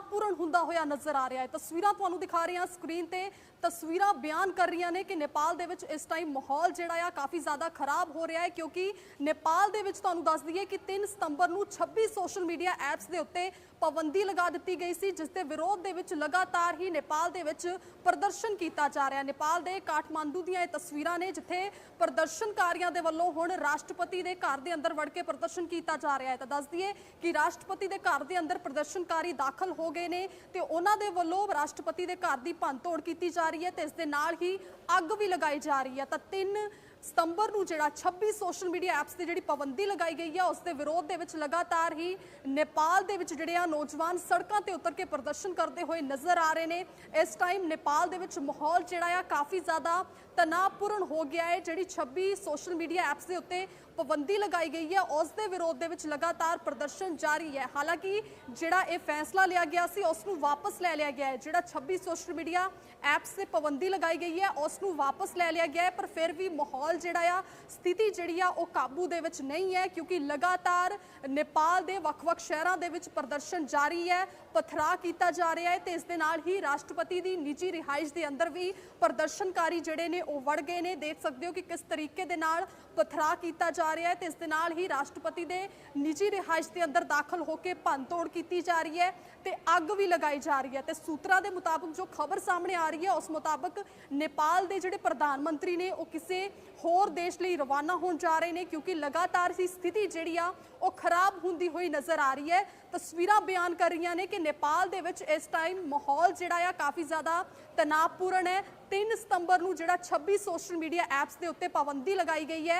ਪੂਰਨ ਹੁੰਦਾ ਹੋਇਆ ਨਜ਼ਰ ਆ ਰਿਹਾ ਹੈ। ਤਸਵੀਰਾਂ ਤੁਹਾਨੂੰ ਦਿਖਾ ਰਹੇ ਹਾਂ ਸਕਰੀਨ ਤੇ। ਤਸਵੀਰਾਂ ਬਿਆਨ ਕਰ ਰਹੀਆਂ ਨੇ ਕਿ ਨੇਪਾਲ ਦੇ ਵਿੱਚ ਇਸ ਟਾਈਮ ਮਾਹੌਲ ਜਿਹੜਾ ਆ ਕਾਫੀ ਜ਼ਿਆਦਾ ਖਰਾਬ ਹੋ ਰਿਹਾ ਹੈ ਕਿਉਂਕਿ ਨੇਪਾਲ ਦੇ ਵਿੱਚ ਤੁਹਾਨੂੰ ਦੱਸ ਦਈਏ ਕਿ 3 ਸਤੰਬਰ ਨੂੰ 26 ਸੋਸ਼ਲ ਮੀਡੀਆ ਐਪਸ ਦੇ ਉੱਤੇ ਪਾਬੰਦੀ ਲਗਾ ਦਿੱਤੀ ਗਈ ਸੀ, ਜਿਸ ਦੇ ਵਿਰੋਧ ਦੇ ਵਿੱਚ ਲਗਾਤਾਰ ਹੀ ਨੇਪਾਲ ਦੇ ਵਿੱਚ ਪ੍ਰਦਰਸ਼ਨ ਕੀਤਾ ਜਾ ਰਿਹਾ ਨੇਪਾਲ ਦੇ ਕਾਠਮਾਂਡੂ ਦੀਆਂ ਇਹ ਤਸਵੀਰਾਂ ਨੇ, ਜਿੱਥੇ ਪ੍ਰਦਰਸ਼ਨਕਾਰੀਆਂ ਦੇ ਵੱਲੋਂ ਹੁਣ ਰਾਸ਼ਟਰਪਤੀ ਦੇ ਘਰ ਦੇ ਅੰਦਰ ਵੜ ਕੇ ਪ੍ਰਦਰਸ਼ਨ ਕੀਤਾ ਜਾ ਰਿਹਾ ਹੈ। ਤਾਂ ਦੱਸ ਦਈਏ ਕਿ ਰਾਸ਼ਟਰਪਤੀ ਦੇ ਘਰ ਦੇ ਅੰਦਰ ਪ੍ਰਦਰਸ਼ਨਕਾਰੀ ਦਾਖਲ ਹੋ ਗਏ ਨੇ ਤੇ ਉਹਨਾਂ ਦੇ ਵੱਲੋਂ ਰਾਸ਼ਟਰਪਤੀ ਦੇ ਘਰ ਦੀ ਭੰਨਤੋੜ ਕੀਤੀ ਜਾ ਰਹੀ ਹੈ ਤੇ ਇਸ ਦੇ ਨਾਲ ਹੀ ਅੱਗ ਵੀ ਲਗਾਈ ਜਾ ਰਹੀ ਹੈ। ਤਾਂ ਤਿੰਨ ਸਤੰਬਰ ਨੂੰ ਜਿਹੜਾ 26 ਸੋਸ਼ਲ ਮੀਡੀਆ ਐਪਸ ਤੇ ਜਿਹੜੀ ਪਾਬੰਦੀ ਲਗਾਈ ਗਈ ਆ, ਉਸ ਦੇ ਵਿਰੋਧ ਦੇ ਵਿੱਚ ਲਗਾਤਾਰ ਹੀ ਨੇਪਾਲ ਦੇ ਵਿੱਚ ਜਿਹੜੇ ਆ ਨੌਜਵਾਨ ਸੜਕਾਂ ਤੇ ਉਤਰ ਕੇ ਪ੍ਰਦਰਸ਼ਨ ਕਰਦੇ ਹੋਏ ਨਜ਼ਰ ਆ ਰਹੇ ਨੇ। ਇਸ ਟਾਈਮ ਨੇਪਾਲ ਦੇ ਵਿੱਚ ਮਾਹੌਲ ਜਿਹੜਾ ਆ ਕਾਫੀ ਜ਼ਿਆਦਾ ਤਣਾਅਪੂਰਨ ਹੋ ਗਿਆ ਹੈ, ਜਿਹੜੀ 26 ਸੋਸ਼ਲ ਮੀਡੀਆ ਐਪਸ ਦੇ ਉੱਤੇ ਪਾਬੰਦੀ ਲਗਾਈ ਗਈ ਹੈ, ਉਸ ਦੇ ਵਿਰੋਧ ਦੇ ਵਿੱਚ ਲਗਾਤਾਰ ਪ੍ਰਦਰਸ਼ਨ ਜਾਰੀ ਹੈ। ਹਾਲਾਂਕਿ ਜਿਹੜਾ ਇਹ ਫੈਸਲਾ ਲਿਆ ਗਿਆ ਸੀ, ਉਸ ਨੂੰ ਵਾਪਸ ਲੈ ਲਿਆ ਗਿਆ ਹੈ। ਜਿਹੜਾ 26 ਸੋਸ਼ਲ ਮੀਡੀਆ ਐਪਸ ਤੇ ਪਾਬੰਦੀ ਲਗਾਈ ਗਈ ਹੈ, ਉਸ ਨੂੰ ਵਾਪਸ ਲੈ ਲਿਆ ਗਿਆ ਹੈ, ਪਰ ਫਿਰ ਵੀ ਮਾਹੌਲ ਜਿਹੜਾ ਆ, ਸਥਿਤੀ ਜਿਹੜੀ ਆ, ਉਹ ਕਾਬੂ ਦੇ ਵਿੱਚ ਨਹੀਂ ਹੈ, ਕਿਉਂਕਿ ਲਗਾਤਾਰ ਨੇਪਾਲ ਦੇ ਵੱਖ-ਵੱਖ ਸ਼ਹਿਰਾਂ ਦੇ ਵਿੱਚ ਪ੍ਰਦਰਸ਼ਨ ਜਾਰੀ ਹੈ, ਪਥਰਾ ਕੀਤਾ ਜਾ ਰਿਹਾ ਹੈ ਤੇ ਇਸ ਦੇ ਨਾਲ ਹੀ ਰਾਸ਼ਟਰਪਤੀ ਦੀ ਨਿੱਜੀ ਰਿਹਾਇਸ਼ ਦੇ ਅੰਦਰ ਵੀ ਪ੍ਰਦਰਸ਼ਨਕਾਰੀ ਜਿਹੜੇ ਨੇ ਉਹ ਵੜ ਗਏ ਨੇ। ਦੇਖ ਸਕਦੇ ਹੋ ਕਿ ਕਿਸ ਤਰੀਕੇ ਦੇ ਨਾਲ ਪਥਰਾ ਕੀਤਾ ਜਾ ਰਿਹਾ ਹੈ ਤੇ ਇਸ ਦੇ ਨਾਲ ਹੀ ਰਾਸ਼ਟਰਪਤੀ ਦੇ ਨਿੱਜੀ ਰਿਹਾਇਸ਼ ਦੇ ਅੰਦਰ ਦਾਖਲ ਹੋ ਕੇ ਭੰਨਤੋੜ ਕੀਤੀ ਜਾ ਰਹੀ ਹੈ ਤੇ ਅੱਗ ਵੀ ਲਗਾਈ ਜਾ ਰਹੀ ਹੈ ਤੇ ਸੂਤਰਾਂ ਦੇ ਮੁਤਾਬਕ ਜੋ ਖਬਰ ਸਾਹਮਣੇ ਆ ਰਹੀ ਹੈ, ਉਸ ਮੁਤਾਬਕ ਨੇਪਾਲ ਦੇ ਜਿਹੜੇ ਪ੍ਰਧਾਨ ਮੰਤਰੀ ਨੇ, ਉਹ ਕਿਸੇ ਹੋਰ ਦੇਸ਼ ਲਈ ਰਵਾਨਾ ਹੋਣ ਜਾ ਰਹੇ ਨੇ ਕਿਉਂਕਿ ਲਗਾਤਾਰ ਹੀ ਸਥਿਤੀ ਜਿਹੜੀ ਆ, ਉਹ ਖਰਾਬ ਹੁੰਦੀ ਹੋਈ ਨਜ਼ਰ ਆ ਰਹੀ ਹੈ। ਤਸਵੀਰਾਂ ਬਿਆਨ ਕਰ ਰਹੀਆਂ ਨੇ ਕਿ ਨੇਪਾਲ ਦੇ ਵਿੱਚ ਇਸ ਟਾਈਮ ਮਾਹੌਲ ਜਿਹੜਾ ਆ, ਕਾਫੀ ਜ਼ਿਆਦਾ ਤਣਾਅਪੂਰਨ ਹੈ। 3 ਸਤੰਬਰ ਨੂੰ ਜਿਹੜਾ 26 ਸੋਸ਼ਲ ਮੀਡੀਆ ਐਪਸ ਦੇ ਉੱਤੇ ਪਾਬੰਦੀ ਲਗਾਈ ਗਈ ਹੈ।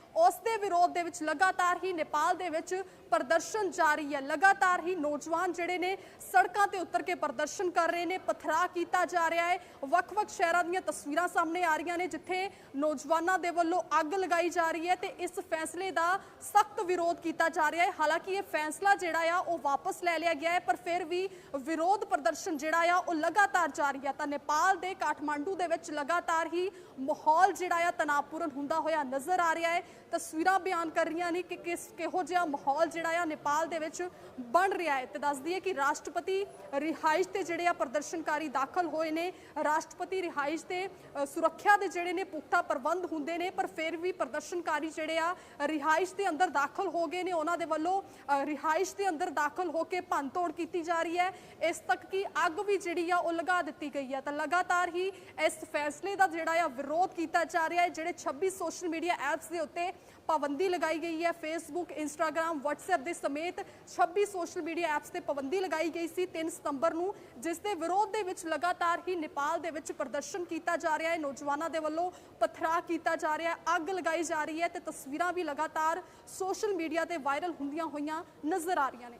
ਉਸ ਦੇ ਵਿਰੋਧ ਦੇ ਵਿੱਚ ਲਗਾਤਾਰ ਹੀ ਨੇਪਾਲ ਦੇ ਵਿੱਚ ਪ੍ਰਦਰਸ਼ਨ ਜਾਰੀ ਹੈ। ਲਗਾਤਾਰ ਹੀ ਨੌਜਵਾਨ ਜਿਹੜੇ ਨੇ ਸੜਕਾਂ ਤੇ ਉਤਰ ਕੇ ਪ੍ਰਦਰਸ਼ਨ ਕਰ ਰਹੇ ਨੇ, ਪਥਰਾ ਕੀਤਾ ਜਾ ਰਿਹਾ ਹੈ। ਵੱਖ-ਵੱਖ ਸ਼ਹਿਰਾਂ ਦੀਆਂ ਤਸਵੀਰਾਂ ਸਾਹਮਣੇ ਆ ਰਹੀਆਂ ਨੇ, ਜਿੱਥੇ ਨੌਜਵਾਨਾਂ ਦੇ ਵੱਲੋਂ ਅੱਗ ਲਗਾਈ ਜਾ ਰਹੀ ਹੈ ਤੇ ਇਸ ਫੈਸਲੇ ਦਾ ਸਖਤ ਵਿਰੋਧ ਕੀਤਾ ਜਾ ਰਿਹਾ ਹੈ। ਹਾਲਾਂਕਿ ਇਹ ਫੈਸਲਾ ਜਿਹੜਾ ਆ, ਉਹ ਵਾਪਸ ਲੈ ਲਿਆ ਗਿਆ ਹੈ, ਪਰ ਫਿਰ ਵੀ ਵਿਰੋਧ ਪ੍ਰਦਰਸ਼ਨ ਜਿਹੜਾ ਆ, ਉਹ ਲਗਾਤਾਰ ਜਾਰੀ ਹੈ। ਤਾਂ ਨੇਪਾਲ ਦੇ ਕਾਠਮਾਂਡੂ ਦੇ ਵਿੱਚ ਲਗਾਤਾਰ ਹੀ ਮਾਹੌਲ ਜਿਹੜਾ ਆ, ਤਣਾਅਪੂਰਨ ਹੁੰਦਾ ਹੋਇਆ ਨਜ਼ਰ ਆ ਰਿਹਾ ਹੈ। ਤਸਵੀਰਾਂ ਬਿਆਨ ਕਰ ਰਹੀਆਂ ਨੇ ਕਿ ਕਿਸ ਕਿਹੋ ਜਿਹਾ ਮਾਹੌਲ ਜਿਹੜਾ ਆ ਨੇਪਾਲ ਦੇ ਵਿੱਚ ਬਣ ਰਿਹਾ ਹੈ ਤੇ ਦੱਸਦੀ ਹੈ ਕਿ ਰਾਸ਼ਟਰਪਤੀ ਰਿਹਾਇਸ਼ ਤੇ ਜਿਹੜੇ ਆ ਪ੍ਰਦਰਸ਼ਨਕਾਰੀ ਦਾਖਲ ਹੋਏ ਨੇ। ਰਾਸ਼ਟਰਪਤੀ ਰਿਹਾਇਸ਼ ਤੇ ਸੁਰੱਖਿਆ ਦੇ ਜਿਹੜੇ ਨੇ ਪੁਖਤਾ ਪ੍ਰਬੰਧ ਹੁੰਦੇ ਨੇ, ਪਰ ਫਿਰ ਵੀ ਪ੍ਰਦਰਸ਼ਨਕਾਰੀ ਜਿਹੜੇ ਆ ਰਿਹਾਇਸ਼ ਦੇ ਅੰਦਰ ਦਾਖਲ ਹੋ ਗਏ ਨੇ। ਉਹਨਾਂ ਦੇ ਵੱਲੋਂ ਰਿਹਾਇਸ਼ ਦੇ ਅੰਦਰ ਦਾਖਲ ਹੋ ਕੇ ਭੰਨਤੋੜ ਕੀਤੀ ਜਾ ਰਹੀ ਹੈ। ਇਸ ਤੱਕ ਕਿ ਅੱਗ ਵੀ ਜਿਹੜੀ ਆ ਉਹ ਲਗਾ ਦਿੱਤੀ ਗਈ ਹੈ। ਤਾਂ ਲਗਾਤਾਰ ਹੀ ਇਸ ਫੈਸਲੇ ਦਾ ਜਿਹੜਾ ਆ ਵਿਰੋਧ ਕੀਤਾ ਜਾ ਰਿਹਾ ਹੈ, ਜਿਹੜੇ 26 ਸੋਸ਼ਲ ਮੀਡੀਆ ਐਪਸ ਦੇ ਉੱਤੇ ਪਾਬੰਦੀ ਲਗਾਈ ਗਈ ਹੈ। ਫੇਸਬੁੱਕ ਇੰਸਟਾਗ੍ਰam WhatsApp ਦੇ ਸਮੇਤ 26 ਸੋਸ਼ਲ ਮੀਡੀਆ ਐਪਸ ਤੇ ਪਾਬੰਦੀ ਲਗਾਈ ਗਈ ਸੀ 3 ਸਤੰਬਰ ਨੂੰ, ਜਿਸ ਦੇ ਵਿਰੋਧ ਦੇ ਵਿੱਚ ਲਗਾਤਾਰ ਹੀ ਨੇਪਾਲ ਦੇ ਵਿੱਚ ਪ੍ਰਦਰਸ਼ਨ ਕੀਤਾ ਜਾ ਰਿਹਾ ਹੈ। ਨੌਜਵਾਨਾਂ ਦੇ ਵੱਲੋਂ ਪਥਰਾ ਕੀਤਾ ਜਾ ਰਿਹਾ ਹੈ, ਅੱਗ ਲਗਾਈ ਜਾ ਰਹੀ ਹੈ ਤੇ ਤਸਵੀਰਾਂ ਵੀ ਲਗਾਤਾਰ ਸੋਸ਼ਲ ਮੀਡੀਆ ਤੇ ਵਾਇਰਲ ਹੁੰਦੀਆਂ ਹੋਈਆਂ ਨਜ਼ਰ ਆ ਰਹੀਆਂ ਨੇ।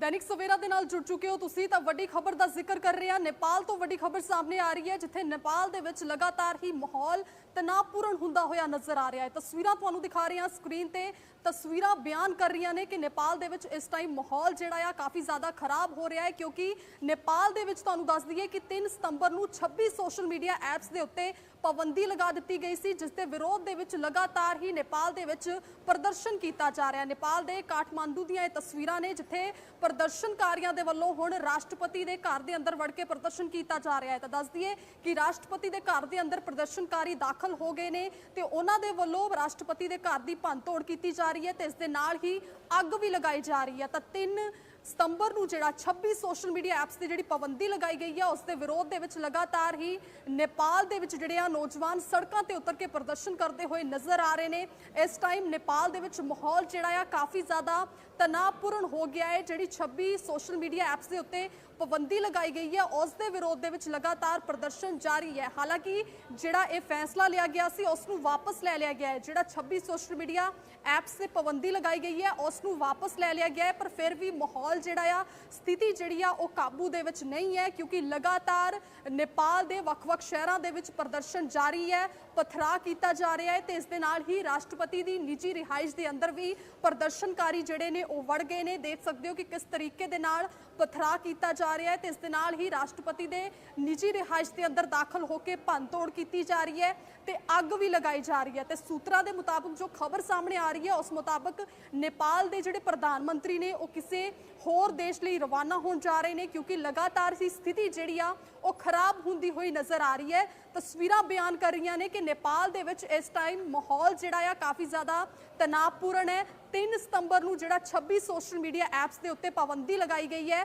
ਦੈਨਿਕ ਸਵੇਰਾ ਦੇ ਨਾਲ ਜੁੜ ਚੁੱਕੇ ਹੋ ਤੁਸੀਂ, ਤਾਂ ਵੱਡੀ ਖਬਰ ਦਾ ਜ਼ਿਕਰ ਕਰ ਰਹੇ ਹਾਂ। ਨੇਪਾਲ ਤੋਂ ਵੱਡੀ ਖਬਰ ਸਾਹਮਣੇ ਆ ਰਹੀ ਹੈ, ਜਿੱਥੇ ਨੇਪਾਲ ਦੇ ਵਿੱਚ ਲਗਾਤਾਰ ਹੀ ਮਾਹੌਲ ਤਣਾਅਪੂਰਨ ਹੁੰਦਾ ਹੋਇਆ ਨਜ਼ਰ ਆ ਰਿਹਾ ਹੈ। ਤਸਵੀਰਾਂ ਤੁਹਾਨੂੰ ਦਿਖਾ ਰਹੇ ਹਾਂ ਸਕਰੀਨ ਤੇ। ਤਸਵੀਰਾਂ ਬਿਆਨ ਕਰ ਰਹੀਆਂ ਨੇ ਕਿ ਨੇਪਾਲ ਦੇ ਵਿੱਚ ਇਸ ਟਾਈਮ ਮਾਹੌਲ ਜਿਹੜਾ ਆ ਕਾਫੀ ਜ਼ਿਆਦਾ ਖਰਾਬ ਹੋ ਰਿਹਾ ਹੈ ਕਿਉਂਕਿ ਨੇਪਾਲ ਦੇ ਵਿੱਚ ਤੁਹਾਨੂੰ ਦੱਸ ਦਈਏ ਕਿ 3 ਸਤੰਬਰ ਨੂੰ 26 ਸੋਸ਼ਲ ਮੀਡੀਆ ਐਪਸ ਦੇ ਉੱਤੇ ਪਾਬੰਦੀ ਲਗਾ ਦਿੱਤੀ ਗਈ ਸੀ, ਜਿਸ ਦੇ ਵਿਰੋਧ ਦੇ ਵਿੱਚ ਲਗਾਤਾਰ ਹੀ ਨੇਪਾਲ ਦੇ ਵਿੱਚ ਪ੍ਰਦਰਸ਼ਨ ਕੀਤਾ ਜਾ ਰਿਹਾ ਨੇਪਾਲ ਦੇ ਕਾਠਮਾਂਡੂ ਦੀਆਂ ਇਹ ਤਸਵੀਰਾਂ ਨੇ, ਜਿੱਥੇ ਪ੍ਰਦਰਸ਼ਨਕਾਰੀਆਂ ਦੇ ਵੱਲੋਂ ਹੁਣ ਰਾਸ਼ਟਰਪਤੀ ਦੇ ਘਰ ਦੇ ਅੰਦਰ ਵੜ ਕੇ ਪ੍ਰਦਰਸ਼ਨ ਕੀਤਾ ਜਾ ਰਿਹਾ ਹੈ। ਤਾਂ ਦੱਸ ਦਈਏ ਕਿ ਰਾਸ਼ਟਰਪਤੀ ਦੇ ਘਰ ਦੇ ਅੰਦਰ ਪ੍ਰਦਰਸ਼ਨਕਾਰੀ ਦਾਖਲ ਹੋ ਗਏ ਨੇ ਤੇ ਉਹਨਾਂ ਦੇ ਵੱਲੋਂ ਰਾਸ਼ਟਰਪਤੀ ਦੇ ਘਰ ਦੀ ਭੰਨਤੋੜ ਕੀਤੀ ਜਾ ਰਹੀ ਹੈ ਤੇ ਇਸ ਦੇ ਨਾਲ ਹੀ ਅੱਗ ਵੀ ਲਗਾਈ ਜਾ ਰਹੀ ਹੈ। ਤਾਂ ਤਿੰਨ ਸਤੰਬਰ ਨੂੰ ਜਿਹੜਾ 26 ਸੋਸ਼ਲ ਮੀਡੀਆ ਐਪਸ ਤੇ ਜਿਹੜੀ ਪਾਬੰਦੀ ਲਗਾਈ ਗਈ ਹੈ, ਉਸ ਦੇ ਵਿਰੋਧ ਦੇ ਵਿੱਚ ਲਗਾਤਾਰ ਹੀ ਨੇਪਾਲ ਦੇ ਵਿੱਚ ਜਿਹੜੇ ਆ ਨੌਜਵਾਨ ਸੜਕਾਂ ਤੇ ਉਤਰ ਕੇ ਪ੍ਰਦਰਸ਼ਨ ਕਰਦੇ ਹੋਏ ਨਜ਼ਰ ਆ ਰਹੇ ਨੇ। ਇਸ ਟਾਈਮ ਨੇਪਾਲ ਦੇ ਵਿੱਚ ਮਾਹੌਲ ਜਿਹੜਾ ਆ ਕਾਫੀ ਜ਼ਿਆਦਾ ਤਣਾਅਪੂਰਨ ਹੋ ਗਿਆ ਹੈ, ਜਿਹੜੀ 26 ਸੋਸ਼ਲ ਮੀਡੀਆ ਐਪਸ ਦੇ ਉੱਤੇ ਪਾਬੰਦੀ ਲਗਾਈ ਗਈ ਹੈ, ਉਸ ਦੇ ਵਿਰੋਧ ਦੇ ਵਿੱਚ ਲਗਾਤਾਰ ਪ੍ਰਦਰਸ਼ਨ ਜਾਰੀ ਹੈ। ਹਾਲਾਂਕਿ ਜਿਹੜਾ ਇਹ ਫੈਸਲਾ ਲਿਆ ਗਿਆ ਸੀ, ਉਸ ਨੂੰ ਵਾਪਸ ਲੈ ਲਿਆ ਗਿਆ ਹੈ। ਜਿਹੜਾ 26 ਸੋਸ਼ਲ ਮੀਡੀਆ ਐਪਸ ਤੇ ਪਾਬੰਦੀ ਲਗਾਈ ਗਈ ਹੈ, ਉਸ ਨੂੰ ਵਾਪਸ ਲੈ ਲਿਆ ਗਿਆ ਹੈ, ਪਰ ਫਿਰ ਵੀ ਮਾਹੌਲ ਜਿਹੜਾ ਆ, ਸਥਿਤੀ ਜਿਹੜੀ ਆ, ਉਹ ਕਾਬੂ ਦੇ ਵਿੱਚ ਨਹੀਂ ਹੈ, ਕਿਉਂਕਿ ਲਗਾਤਾਰ ਨੇਪਾਲ ਦੇ ਵੱਖ-ਵੱਖ ਸ਼ਹਿਰਾਂ ਦੇ ਵਿੱਚ ਪ੍ਰਦਰਸ਼ਨ ਜਾਰੀ ਹੈ, ਪਥਰਾ ਕੀਤਾ ਜਾ ਰਿਹਾ ਹੈ ਤੇ ਇਸ ਦੇ ਨਾਲ ਹੀ ਰਾਸ਼ਟਰਪਤੀ ਦੀ ਨਿੱਜੀ ਰਿਹਾਇਸ਼ ਦੇ ਅੰਦਰ ਵੀ ਪ੍ਰਦਰਸ਼ਨਕਾਰੀ ਜਿਹੜੇ ਨੇ ਉਹ ਵੜ ਗਏ ਨੇ। ਦੇਖ ਸਕਦੇ ਹੋ ਕਿ ਕਿਸ ਤਰੀਕੇ ਦੇ ਨਾਲ ਪਥਰਾ ਕੀਤਾ ਜਾ ਰਿਹਾ ਹੈ ਤੇ ਇਸ ਦੇ ਨਾਲ ਹੀ ਰਾਸ਼ਟਰਪਤੀ ਦੇ ਨਿੱਜੀ ਰਿਹਾਇਸ਼ ਦੇ ਅੰਦਰ ਦਾਖਲ ਹੋ ਕੇ ਭੰਨਤੋੜ ਕੀਤੀ ਜਾ ਰਹੀ ਹੈ ਤੇ ਅੱਗ ਵੀ ਲਗਾਈ ਜਾ ਰਹੀ ਹੈ ਤੇ ਸੂਤਰਾਂ ਦੇ ਮੁਤਾਬਕ ਜੋ ਖਬਰ ਸਾਹਮਣੇ ਆ ਰਹੀ ਹੈ, ਉਸ ਮੁਤਾਬਕ ਨੇਪਾਲ ਦੇ ਜਿਹੜੇ ਪ੍ਰਧਾਨ ਮੰਤਰੀ ਨੇ, ਉਹ ਕਿਸੇ ਹੋਰ ਦੇਸ਼ ਲਈ ਰਵਾਨਾ ਹੋਣ ਜਾ ਰਹੇ ਨੇ ਕਿਉਂਕਿ ਲਗਾਤਾਰ ਹੀ ਸਥਿਤੀ ਜਿਹੜੀ ਆ, ਉਹ ਖਰਾਬ ਹੁੰਦੀ ਹੋਈ ਨਜ਼ਰ ਆ ਰਹੀ ਹੈ। ਤਸਵੀਰਾਂ ਬਿਆਨ ਕਰ ਰਹੀਆਂ ਨੇ ਕਿ ਨੇਪਾਲ ਦੇ ਵਿੱਚ ਇਸ ਟਾਈਮ ਮਾਹੌਲ ਜਿਹੜਾ ਆ, ਕਾਫੀ ਜ਼ਿਆਦਾ ਤਣਾਅਪੂਰਨ ਹੈ। 3 ਸਤੰਬਰ ਨੂੰ ਜਿਹੜਾ 26 ਸੋਸ਼ਲ ਮੀਡੀਆ ਐਪਸ ਦੇ ਉੱਤੇ ਪਾਬੰਦੀ ਲਗਾਈ ਗਈ ਹੈ।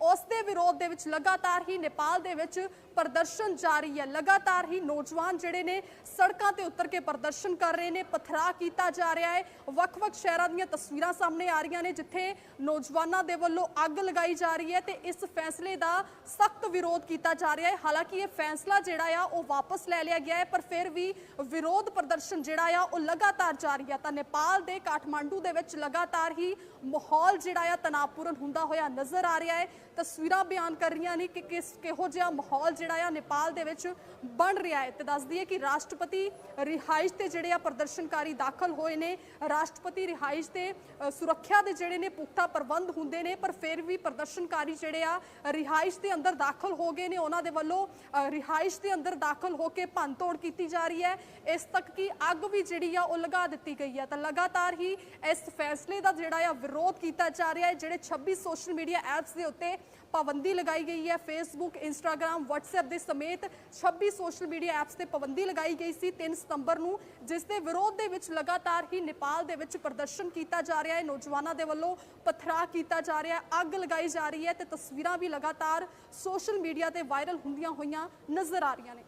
ਉਸ ਦੇ ਵਿਰੋਧ ਦੇ ਵਿੱਚ ਲਗਾਤਾਰ ਹੀ ਨੇਪਾਲ ਦੇ ਵਿੱਚ ਪ੍ਰਦਰਸ਼ਨ ਜਾਰੀ ਹੈ। ਲਗਾਤਾਰ ਹੀ ਨੌਜਵਾਨ ਜਿਹੜੇ ਨੇ ਸੜਕਾਂ ਤੇ ਉਤਰ ਕੇ ਪ੍ਰਦਰਸ਼ਨ ਕਰ ਰਹੇ ਨੇ, ਪਥਰਾ ਕੀਤਾ ਜਾ ਰਿਹਾ ਹੈ। ਵੱਖ-ਵੱਖ ਸ਼ਹਿਰਾਂ ਦੀਆਂ ਤਸਵੀਰਾਂ ਸਾਹਮਣੇ ਆ ਰਹੀਆਂ ਨੇ, ਜਿੱਥੇ ਨੌਜਵਾਨਾਂ ਦੇ ਵੱਲੋਂ ਅੱਗ ਲਗਾਈ ਜਾ ਰਹੀ ਹੈ ਤੇ ਇਸ ਫੈਸਲੇ ਦਾ ਸਖਤ ਵਿਰੋਧ ਕੀਤਾ ਜਾ ਰਿਹਾ ਹੈ। ਹਾਲਾਂਕਿ ਇਹ ਫੈਸਲਾ ਜਿਹੜਾ ਆ, ਉਹ ਵਾਪਸ ਲੈ ਲਿਆ ਗਿਆ ਹੈ, ਪਰ ਫਿਰ ਵੀ ਵਿਰੋਧ ਪ੍ਰਦਰਸ਼ਨ ਜਿਹੜਾ ਆ, ਉਹ ਲਗਾਤਾਰ ਜਾਰੀ ਹੈ। ਤਾਂ ਨੇਪਾਲ ਦੇ ਕਾਠਮਾਂਡੂ ਦੇ ਵਿੱਚ ਲਗਾਤਾਰ ਹੀ ਮਾਹੌਲ ਜਿਹੜਾ ਆ, ਤਣਾਅਪੂਰਨ ਹੁੰਦਾ ਹੋਇਆ ਨਜ਼ਰ ਆ ਰਿਹਾ ਹੈ। ਤਸਵੀਰਾਂ ਬਿਆਨ ਕਰ ਰਹੀਆਂ ਨੇ ਕਿ ਕਿਸ ਕਿਹੋ ਜਿਹਾ ਮਾਹੌਲ ਜਿਹੜਾ ਆ ਨੇਪਾਲ ਦੇ ਵਿੱਚ ਬਣ ਰਿਹਾ ਹੈ ਤੇ ਦੱਸਦੀ ਹੈ ਕਿ ਰਾਸ਼ਟਰਪਤੀ ਰਿਹਾਇਸ਼ ਤੇ ਜਿਹੜੇ ਆ ਪ੍ਰਦਰਸ਼ਨਕਾਰੀ ਦਾਖਲ ਹੋਏ ਨੇ। ਰਾਸ਼ਟਰਪਤੀ ਰਿਹਾਇਸ਼ ਤੇ ਸੁਰੱਖਿਆ ਦੇ ਜਿਹੜੇ ਨੇ ਪੁਖਤਾ ਪ੍ਰਬੰਧ ਹੁੰਦੇ ਨੇ, ਪਰ ਫਿਰ ਵੀ ਪ੍ਰਦਰਸ਼ਨਕਾਰੀ ਜਿਹੜੇ ਆ ਰਿਹਾਇਸ਼ ਦੇ ਅੰਦਰ ਦਾਖਲ ਹੋ ਗਏ ਨੇ। ਉਹਨਾਂ ਦੇ ਵੱਲੋਂ ਰਿਹਾਇਸ਼ ਦੇ ਅੰਦਰ ਦਾਖਲ ਹੋ ਕੇ ਭੰਨਤੋੜ ਕੀਤੀ ਜਾ ਰਹੀ ਹੈ। ਇਸ ਤੱਕ ਕਿ ਅੱਗ ਵੀ ਜਿਹੜੀ ਆ ਉਹ ਲਗਾ ਦਿੱਤੀ ਗਈ ਹੈ। ਤਾਂ ਲਗਾਤਾਰ ਹੀ ਇਸ ਫੈਸਲੇ ਦਾ ਜਿਹੜਾ ਆ ਵਿਰੋਧ ਕੀਤਾ ਜਾ ਰਿਹਾ ਹੈ, ਜਿਹੜੇ 26 ਸੋਸ਼ਲ ਮੀਡੀਆ ਐਪਸ ਦੇ ਉੱਤੇ ਪਾਬੰਦੀ ਲਗਾਈ ਗਈ ਹੈ। ਫੇਸਬੁੱਕ ਇੰਸਟਾਗ੍ਰam WhatsApp ਦੇ ਸਮੇਤ 26 ਸੋਸ਼ਲ ਮੀਡੀਆ ਐਪਸ ਤੇ ਪਾਬੰਦੀ ਲਗਾਈ ਗਈ ਸੀ 3 ਸਤੰਬਰ ਨੂੰ, ਜਿਸ ਦੇ ਵਿਰੋਧ ਦੇ ਵਿੱਚ ਲਗਾਤਾਰ ਹੀ ਨੇਪਾਲ ਦੇ ਵਿੱਚ ਪ੍ਰਦਰਸ਼ਨ ਕੀਤਾ ਜਾ ਰਿਹਾ ਹੈ। ਨੌਜਵਾਨਾਂ ਦੇ ਵੱਲੋਂ ਪਥਰਾ ਕੀਤਾ ਜਾ ਰਿਹਾ ਹੈ, ਅੱਗ ਲਗਾਈ ਜਾ ਰਹੀ ਹੈ ਤੇ ਤਸਵੀਰਾਂ ਵੀ ਲਗਾਤਾਰ ਸੋਸ਼ਲ ਮੀਡੀਆ ਤੇ ਵਾਇਰਲ ਹੁੰਦੀਆਂ ਹੋਈਆਂ ਨਜ਼ਰ ਆ ਰਹੀਆਂ ਨੇ।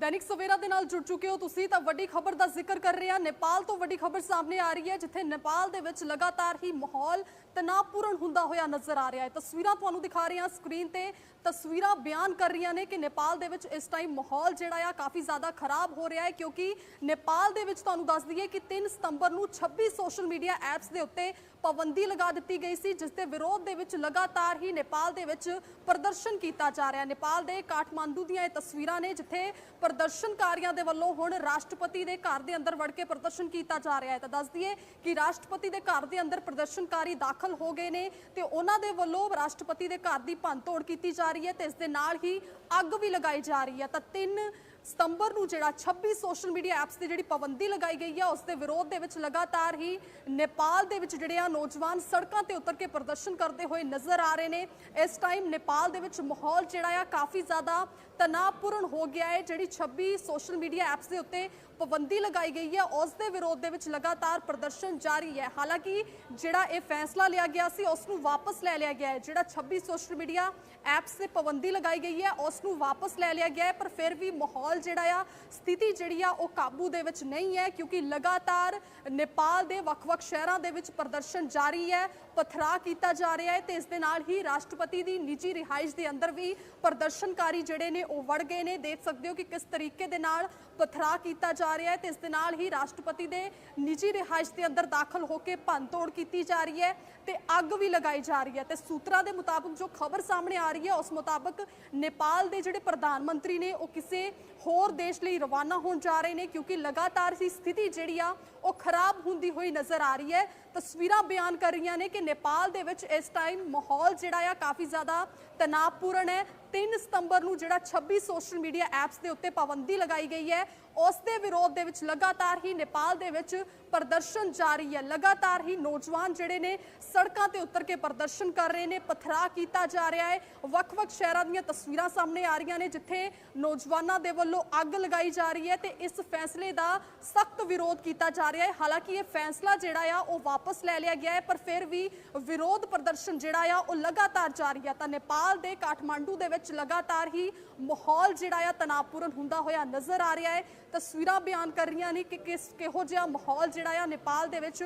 ਦੈਨਿਕ ਸਵੇਰਾ ਦੇ ਨਾਲ ਜੁੜ ਚੁੱਕੇ ਹੋ ਤੁਸੀਂ, ਤਾਂ ਵੱਡੀ ਖਬਰ ਦਾ ਜ਼ਿਕਰ ਕਰ ਰਹੇ ਹਾਂ। ਨੇਪਾਲ ਤੋਂ ਵੱਡੀ ਖਬਰ ਸਾਹਮਣੇ ਆ ਰਹੀ ਹੈ, ਜਿੱਥੇ ਨੇਪਾਲ ਦੇ ਵਿੱਚ ਲਗਾਤਾਰ ਹੀ ਮਾਹੌਲ ਤਣਾਅਪੂਰਨ ਹੁੰਦਾ ਹੋਇਆ ਨਜ਼ਰ ਆ ਰਿਹਾ ਹੈ। ਤਸਵੀਰਾਂ ਤੁਹਾਨੂੰ ਦਿਖਾ ਰਹੇ ਹਾਂ। ਸਕਰੀਨ ਤੇ ਤਸਵੀਰਾਂ ਬਿਆਨ ਕਰ ਰਹੀਆਂ ਨੇ ਕਿ ਨੇਪਾਲ ਦੇ ਵਿੱਚ ਇਸ ਟਾਈਮ ਮਾਹੌਲ ਜਿਹੜਾ ਆ ਕਾਫੀ ਜ਼ਿਆਦਾ ਖਰਾਬ ਹੋ ਰਿਹਾ ਹੈ ਕਿਉਂਕਿ ਨੇਪਾਲ ਦੇ ਵਿੱਚ ਤੁਹਾਨੂੰ ਦੱਸ ਦਈਏ ਕਿ 3 ਸਤੰਬਰ ਨੂੰ 26 ਸੋਸ਼ਲ ਮੀਡੀਆ ਐਪਸ ਦੇ ਉੱਤੇ ਪਾਬੰਦੀ ਲਗਾ ਦਿੱਤੀ ਗਈ ਸੀ, ਜਿਸ ਦੇ ਵਿਰੋਧ ਦੇ ਵਿੱਚ ਲਗਾਤਾਰ ਹੀ ਨੇਪਾਲ ਦੇ ਵਿੱਚ ਪ੍ਰਦਰਸ਼ਨ ਕੀਤਾ ਜਾ ਰਿਹਾ ਨੇਪਾਲ ਦੇ ਕਾਠਮਾਂਡੂ ਦੀਆਂ ਇਹ ਤਸਵੀਰਾਂ ਨੇ, ਜਿੱਥੇ ਪ੍ਰਦਰਸ਼ਨਕਾਰੀਆਂ ਦੇ ਵੱਲੋਂ ਹੁਣ ਰਾਸ਼ਟਰਪਤੀ ਦੇ ਘਰ ਦੇ ਅੰਦਰ ਵੜ ਕੇ ਪ੍ਰਦਰਸ਼ਨ ਕੀਤਾ ਜਾ ਰਿਹਾ ਹੈ। ਤਾਂ ਦੱਸ ਦਈਏ ਕਿ ਰਾਸ਼ਟਰਪਤੀ ਦੇ ਘਰ ਦੇ ਅੰਦਰ ਪ੍ਰਦਰਸ਼ਨਕਾਰੀ ਦਾਖਲ ਹੋ ਗਏ ਨੇ ਤੇ ਉਹਨਾਂ ਦੇ ਵੱਲੋਂ ਰਾਸ਼ਟਰਪਤੀ ਦੇ ਘਰ ਦੀ ਭੰਨਤੋੜ ਕੀਤੀ ਜਾ ਰਹੀ ਹੈ ਤੇ ਇਸ ਦੇ ਨਾਲ ਹੀ ਅੱਗ ਵੀ ਲਗਾਈ ਜਾ ਰਹੀ ਹੈ। ਤਾਂ ਤਿੰਨ ਸਤੰਬਰ ਨੂੰ ਜਿਹੜਾ 26 ਸੋਸ਼ਲ ਮੀਡੀਆ ਐਪਸ ਤੇ ਜਿਹੜੀ ਪਾਬੰਦੀ ਲਗਾਈ ਗਈ ਹੈ, ਉਸ ਦੇ ਵਿਰੋਧ ਦੇ ਵਿੱਚ ਲਗਾਤਾਰ ਹੀ ਨੇਪਾਲ ਦੇ ਵਿੱਚ ਜਿਹੜੇ ਆ ਨੌਜਵਾਨ ਸੜਕਾਂ ਤੇ ਉਤਰ ਕੇ ਪ੍ਰਦਰਸ਼ਨ ਕਰਦੇ ਹੋਏ ਨਜ਼ਰ ਆ ਰਹੇ ਨੇ। ਇਸ ਟਾਈਮ ਨੇਪਾਲ ਦੇ ਵਿੱਚ ਮਾਹੌਲ ਜਿਹੜਾ ਆ ਕਾਫੀ ਜ਼ਿਆਦਾ ਤਣਾਅਪੂਰਨ ਹੋ ਗਿਆ ਹੈ, ਜਿਹੜੀ 26 ਸੋਸ਼ਲ ਮੀਡੀਆ ਐਪਸ ਦੇ ਉੱਤੇ ਪਾਬੰਦੀ ਲਗਾਈ ਗਈ ਹੈ। ਉਸ ਦੇ ਵਿਰੋਧ ਦੇ ਵਿੱਚ ਲਗਾਤਾਰ ਪ੍ਰਦਰਸ਼ਨ ਜਾਰੀ ਹੈ। ਹਾਲਾਂਕਿ ਜਿਹੜਾ ਇਹ ਫੈਸਲਾ ਲਿਆ ਗਿਆ ਸੀ, ਉਸ ਨੂੰ ਵਾਪਸ ਲੈ ਲਿਆ ਗਿਆ ਹੈ। ਜਿਹੜਾ 26 ਸੋਸ਼ਲ ਮੀਡੀਆ ਐਪਸ ਤੇ ਪਾਬੰਦੀ ਲਗਾਈ ਗਈ ਹੈ, ਉਸ ਨੂੰ ਵਾਪਸ ਲੈ ਲਿਆ ਗਿਆ ਹੈ। ਪਰ ਫਿਰ ਵੀ ਮਾਹੌਲ ਜਿਹੜਾ ਆ, ਸਥਿਤੀ ਜਿਹੜੀ ਆ, ਉਹ ਕਾਬੂ ਦੇ ਵਿੱਚ ਨਹੀਂ ਹੈ। ਕਿਉਂਕਿ ਲਗਾਤਾਰ ਨੇਪਾਲ ਦੇ ਵੱਖ-ਵੱਖ ਸ਼ਹਿਰਾਂ ਦੇ ਵਿੱਚ ਪ੍ਰਦਰਸ਼ਨ ਜਾਰੀ ਹੈ। ਪਥਰਾ ਕੀਤਾ ਜਾ ਰਿਹਾ ਹੈ ਤੇ ਇਸ ਦੇ ਨਾਲ ਹੀ ਰਾਸ਼ਟਰਪਤੀ ਦੀ ਨਿੱਜੀ ਰਿਹਾਇਸ਼ ਦੇ ਅੰਦਰ ਵੀ ਪ੍ਰਦਰਸ਼ਨਕਾਰੀ ਜਿਹੜੇ ਨੇ ਉਹ ਵੜ ਗਏ ਨੇ। ਦੇਖ ਸਕਦੇ ਹੋ ਕਿ ਕਿਸ ਤਰੀਕੇ ਦੇ ਨਾਲ ਪਥਰਾ ਕੀਤਾ ਜਾ ਰਿਹਾ ਹੈ ਤੇ ਇਸ ਦੇ ਨਾਲ ਹੀ ਰਾਸ਼ਟਰਪਤੀ ਦੇ ਨਿੱਜੀ ਰਿਹਾਇਸ਼ ਦੇ ਅੰਦਰ ਦਾਖਲ ਹੋ ਕੇ ਭੰਨਤੋੜ ਕੀਤੀ ਜਾ ਰਹੀ ਹੈ ਤੇ ਅੱਗ ਵੀ ਲਗਾਈ ਜਾ ਰਹੀ ਹੈ ਤੇ ਸੂਤਰਾਂ ਦੇ ਮੁਤਾਬਕ ਜੋ ਖਬਰ ਸਾਹਮਣੇ ਆ ਰਹੀ ਹੈ, ਉਸ ਮੁਤਾਬਕ ਨੇਪਾਲ ਦੇ ਜਿਹੜੇ ਪ੍ਰਧਾਨ ਮੰਤਰੀ ਨੇ ਉਹ ਕਿਸੇ ਹੋਰ ਦੇਸ਼ ਲਈ ਰਵਾਨਾ ਹੋਣ ਜਾ ਰਹੇ ਨੇ ਕਿਉਂਕਿ ਲਗਾਤਾਰ ਹੀ ਸਥਿਤੀ ਜਿਹੜੀ ਆ ਉਹ ਖਰਾਬ ਹੁੰਦੀ ਹੋਈ ਨਜ਼ਰ ਆ ਰਹੀ ਹੈ। ਤਸਵੀਰਾਂ ਬਿਆਨ ਕਰ ਰਹੀਆਂ ਨੇ ਕਿ ਨੇਪਾਲ ਦੇ ਵਿੱਚ ਇਸ ਟਾਈਮ ਮਾਹੌਲ ਜਿਹੜਾ ਆ ਕਾਫੀ ਜ਼ਿਆਦਾ ਤਣਾਅਪੂਰਨ ਹੈ। 3 ਸਤੰਬਰ ਨੂੰ ਜਿਹੜਾ 26 ਸੋਸ਼ਲ ਮੀਡੀਆ ਐਪਸ ਦੇ ਉੱਤੇ ਪਾਬੰਦੀ ਲਗਾਈ ਗਈ ਹੈ। ਉਸ ਦੇ ਵਿਰੋਧ ਦੇ ਵਿੱਚ ਲਗਾਤਾਰ ਹੀ ਨੇਪਾਲ ਦੇ ਵਿੱਚ ਪ੍ਰਦਰਸ਼ਨ ਜਾਰੀ ਹੈ। ਲਗਾਤਾਰ ਹੀ ਨੌਜਵਾਨ ਜਿਹੜੇ ਨੇ ਸੜਕਾਂ ਤੇ ਉਤਰ ਕੇ ਪ੍ਰਦਰਸ਼ਨ ਕਰ ਰਹੇ ਨੇ ਪਥਰਾ ਕੀਤਾ ਜਾ ਰਿਹਾ ਹੈ। ਵੱਖ-ਵੱਖ ਸ਼ਹਿਰਾਂ ਦੀਆਂ ਤਸਵੀਰਾਂ ਸਾਹਮਣੇ ਆ ਰਹੀਆਂ ਨੇ, ਜਿੱਥੇ ਨੌਜਵਾਨਾਂ ਦੇ ਵੱਲੋਂ ਅੱਗ ਲਗਾਈ ਜਾ ਰਹੀ ਹੈ ਤੇ ਇਸ ਫੈਸਲੇ ਦਾ ਸਖਤ ਵਿਰੋਧ ਕੀਤਾ ਜਾ ਰਿਹਾ ਹੈ। ਹਾਲਾਂਕਿ ਇਹ ਫੈਸਲਾ ਜਿਹੜਾ ਆ, ਉਹ ਵਾਪਸ ਲੈ ਲਿਆ ਗਿਆ ਹੈ, ਪਰ ਫਿਰ ਵੀ ਵਿਰੋਧ ਪ੍ਰਦਰਸ਼ਨ ਜਿਹੜਾ ਆ, ਉਹ ਲਗਾਤਾਰ ਜਾਰੀ ਹੈ। ਤਾਂ ਨੇਪਾਲ ਦੇ ਕਾਠਮਾਂਡੂ ਦੇ ਵਿੱਚ ਲਗਾਤਾਰ ਹੀ ਮਾਹੌਲ ਜਿਹੜਾ ਆ, ਤਣਾਅਪੂਰਨ ਹੁੰਦਾ ਹੋਇਆ ਨਜ਼ਰ ਆ ਰਿਹਾ ਹੈ। ਤਸਵੀਰਾਂ ਬਿਆਨ ਕਰ ਰਹੀਆਂ ਨੇ ਕਿ ਕਿਸ ਕਿਹੋ ਜਿਹਾ ਮਾਹੌਲ ਜਿਹੜਾ ਆ ਨੇਪਾਲ ਦੇ ਵਿੱਚ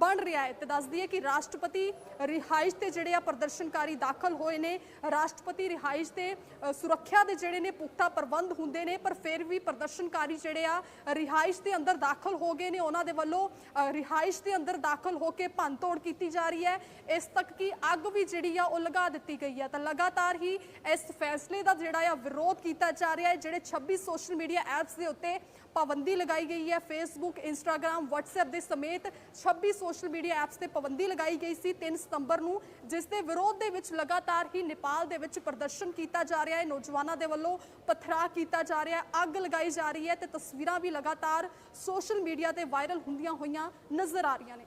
ਬਣ ਰਿਹਾ ਹੈ ਤੇ ਦੱਸਦੀ ਹੈ ਕਿ ਰਾਸ਼ਟਰਪਤੀ ਰਿਹਾਇਸ਼ ਤੇ ਜਿਹੜੇ ਆ ਪ੍ਰਦਰਸ਼ਨਕਾਰੀ ਦਾਖਲ ਹੋਏ ਨੇ। ਰਾਸ਼ਟਰਪਤੀ ਰਿਹਾਇਸ਼ ਤੇ ਸੁਰੱਖਿਆ ਦੇ ਜਿਹੜੇ ਨੇ ਪੁਖਤਾ ਪ੍ਰਬੰਧ ਹੁੰਦੇ ਨੇ, ਪਰ ਫਿਰ ਵੀ ਪ੍ਰਦਰਸ਼ਨਕਾਰੀ ਜਿਹੜੇ ਆ ਰਿਹਾਇਸ਼ ਦੇ ਅੰਦਰ ਦਾਖਲ ਹੋ ਗਏ ਨੇ। ਉਹਨਾਂ ਦੇ ਵੱਲੋਂ ਰਿਹਾਇਸ਼ ਦੇ ਅੰਦਰ ਦਾਖਲ ਹੋ ਕੇ ਭੰਨਤੋੜ ਕੀਤੀ ਜਾ ਰਹੀ ਹੈ। ਇਸ ਤੱਕ ਕਿ ਅੱਗ ਵੀ ਜਿਹੜੀ ਆ ਉਹ ਲਗਾ ਦਿੱਤੀ ਗਈ ਹੈ। ਤਾਂ ਲਗਾਤਾਰ ਹੀ ਇਸ ਫੈਸਲੇ ਦਾ ਜਿਹੜਾ ਆ ਵਿਰੋਧ ਕੀਤਾ ਜਾ ਰਿਹਾ ਹੈ, ਜਿਹੜੇ 26 ਸੋਸ਼ਲ ਮੀਡੀਆ ਐਪਸ ਦੇ ਉੱਤੇ ਪਾਬੰਦੀ ਲਗਾਈ ਗਈ ਹੈ। ਫੇਸਬੁੱਕ ਇੰਸਟਾਗ੍ਰam WhatsApp ਦੇ ਸਮੇਤ 26 ਸੋਸ਼ਲ ਮੀਡੀਆ ਐਪਸ ਤੇ ਪਾਬੰਦੀ ਲਗਾਈ ਗਈ ਸੀ 3 ਸਤੰਬਰ ਨੂੰ, ਜਿਸ ਦੇ ਵਿਰੋਧ ਦੇ ਵਿੱਚ ਲਗਾਤਾਰ ਹੀ ਨੇਪਾਲ ਦੇ ਵਿੱਚ ਪ੍ਰਦਰਸ਼ਨ ਕੀਤਾ ਜਾ ਰਿਹਾ ਹੈ। ਨੌਜਵਾਨਾਂ ਦੇ ਵੱਲੋਂ ਪਥਰਾ ਕੀਤਾ ਜਾ ਰਿਹਾ ਹੈ, ਅੱਗ ਲਗਾਈ ਜਾ ਰਹੀ ਹੈ ਤੇ ਤਸਵੀਰਾਂ ਵੀ ਲਗਾਤਾਰ ਸੋਸ਼ਲ ਮੀਡੀਆ ਤੇ ਵਾਇਰਲ ਹੁੰਦੀਆਂ ਹੋਈਆਂ ਨਜ਼ਰ ਆ ਰਹੀਆਂ ਨੇ।